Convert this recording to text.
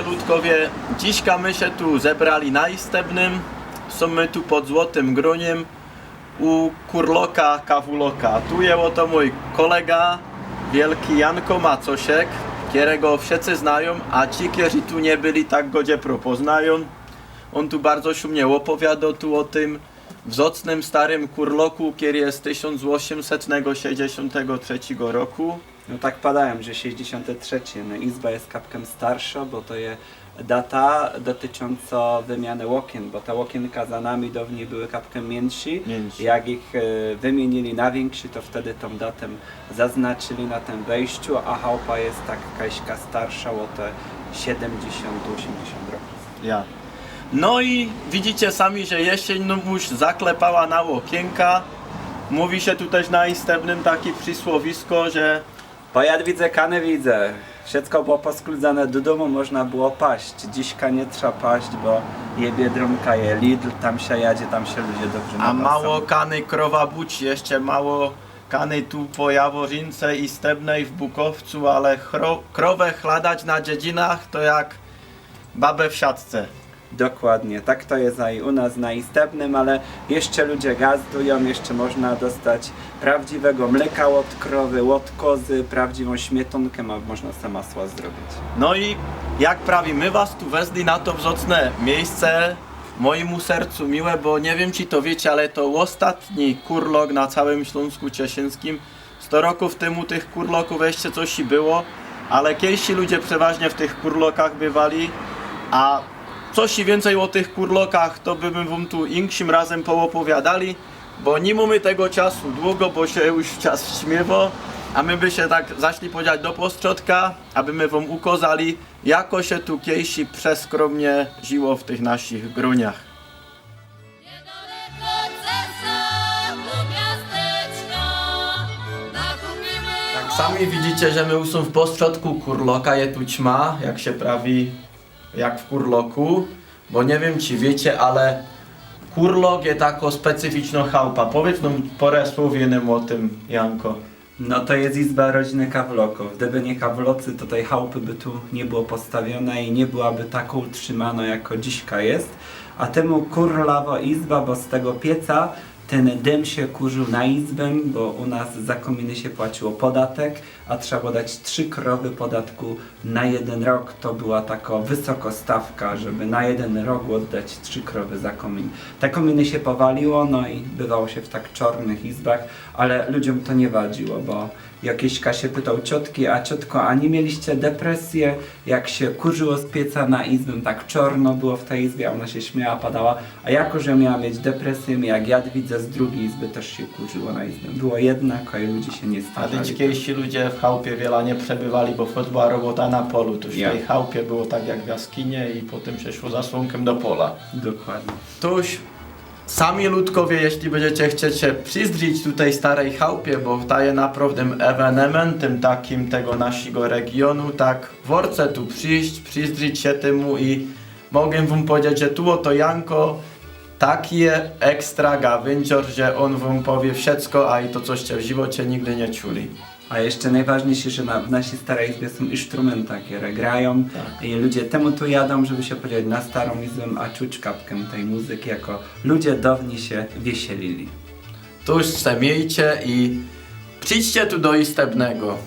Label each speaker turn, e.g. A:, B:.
A: Witajcie ludkowie, dziśka my się tu zebrali na Istebnym. Są my tu pod Złotym Gruniem u Kurloka Kawuloka. Tu jest oto mój kolega, wielki Janko Macosiek, którego wszyscy znają, a ci, którzy tu nie byli, tak go dziepro poznają. On tu bardzo szumnie opowiada tu o tym wzocnym starym Kurloku, który jest z 1863 roku.
B: No tak padają, że 63. No Izba jest kapkiem starsza, bo to jest data dotycząca wymiany łokien, bo te łokienka za nami dawniej były kapkiem. Mniejsi. Jak ich e, wymienili na większy, to wtedy tą datę zaznaczyli na tym wejściu, a chałupa jest tak kaśka starsza o te 70-80 roków.
A: Ja. No i widzicie sami, że jesień no już zaklepała na łokienka. Mówi się tu też na istebnym takie przysłowisko, że
B: Bo ja widzę, kany widzę. Wszystko było poskludzane do domu, można było paść. Dziśka nie trzeba paść, bo je Biedronka, je Lidl, tam się jadzie, tam się ludzie dobrze
A: a mało kany krowa buć, jeszcze mało kany tu po Jaworzince i Stebnej w Bukowcu, ale chro, krowę chladać na dziedzinach to jak babę w siatce.
B: Dokładnie, tak to jest i u nas na Istebnym, ale jeszcze ludzie gazdują, jeszcze można dostać prawdziwego mleka od krowy, od kozy, prawdziwą śmietonkę, a można sama masła zrobić.
A: No i jak prawi, my was tu wezli na to wzocne miejsce mojemu sercu miłe, bo nie wiem czy to wiecie, ale to ostatni kurlok na całym Śląsku Cieszyńskim. 100 roków temu tych kurloków jeszcze coś i było, ale kiedyś ludzie przeważnie w tych kurlokach bywali, a coś więcej o tych kurlokach to by my wam tu inkszym razem poopowiadali, bo nie mamy tego czasu długo, bo się już czas śmiewo, a my by się tak zaczęli podziać do postrzodka, aby my wam ukazali, jako się tu kiedyś przeskromnie żyło w tych naszych gruniach. Tak sami widzicie, że my już są w postrzodku kurloka, je tu ćma, jak się prawi, jak w kurloku, bo nie wiem czy wiecie, ale kurlok jest tako specyficzna chałupa. Powiedz nam parę słów jednym o tym, Janko.
B: No to jest izba rodziny Kawloków. Gdyby nie Kawlocy, to tej chałupy by tu nie było postawione i nie byłaby taką utrzymana, jako dziśka jest. A temu kurlawo izba, bo z tego pieca ten dym się kurzył na izbę, bo u nas za kominy się płaciło podatek, a trzeba było dać trzy krowy podatku na jeden rok. To była taka wysoka stawka, żeby na jeden rok oddać trzy krowy za komin. Te kominy się powaliło, no i bywało się w tak czarnych izbach, ale ludziom to nie wadziło, bo jakieś się pytał ciotki, a ciotko, a nie mieliście depresję, jak się kurzyło z pieca na izbę, tak czarno było w tej izbie, a ona się śmiała, padała, a jako, że miała mieć depresję, jak ja widzę z drugiej izby też się kurzyło na izbę. Było jednak, a i ludzie się nie
A: A
B: starzali.
A: wiecie, kiedyś ci ludzie w chałupie wiele nie przebywali, bo to była robota na polu. Tuż
B: Ja.
A: w tej chałupie było tak jak w jaskinie i potem się szło zasłonkiem do pola.
B: Dokładnie.
A: Tuż sami ludkowie, jeśli będziecie chcieć się przyzdrić tutaj starej chałupie, bo ta jest naprawdę ewenementem takim tego naszego regionu, tak worce tu przyjść, przyzdrić się temu i mogę wam powiedzieć, że tu oto Janko taki jest ekstra gawędzior, że on wam powie wszystko, a i to coście w żywocie nigdy nie czuli.
B: A jeszcze najważniejsze, że na, w naszej starej izbie są instrumenty, które grają
A: Tak.
B: i ludzie temu tu jadą, żeby się podzielić na starą izbę, a czuć kapkę tej muzyki, jako ludzie dawniej się wieselili.
A: Tuż se miejcie i przyjdźcie tu do Istebnego.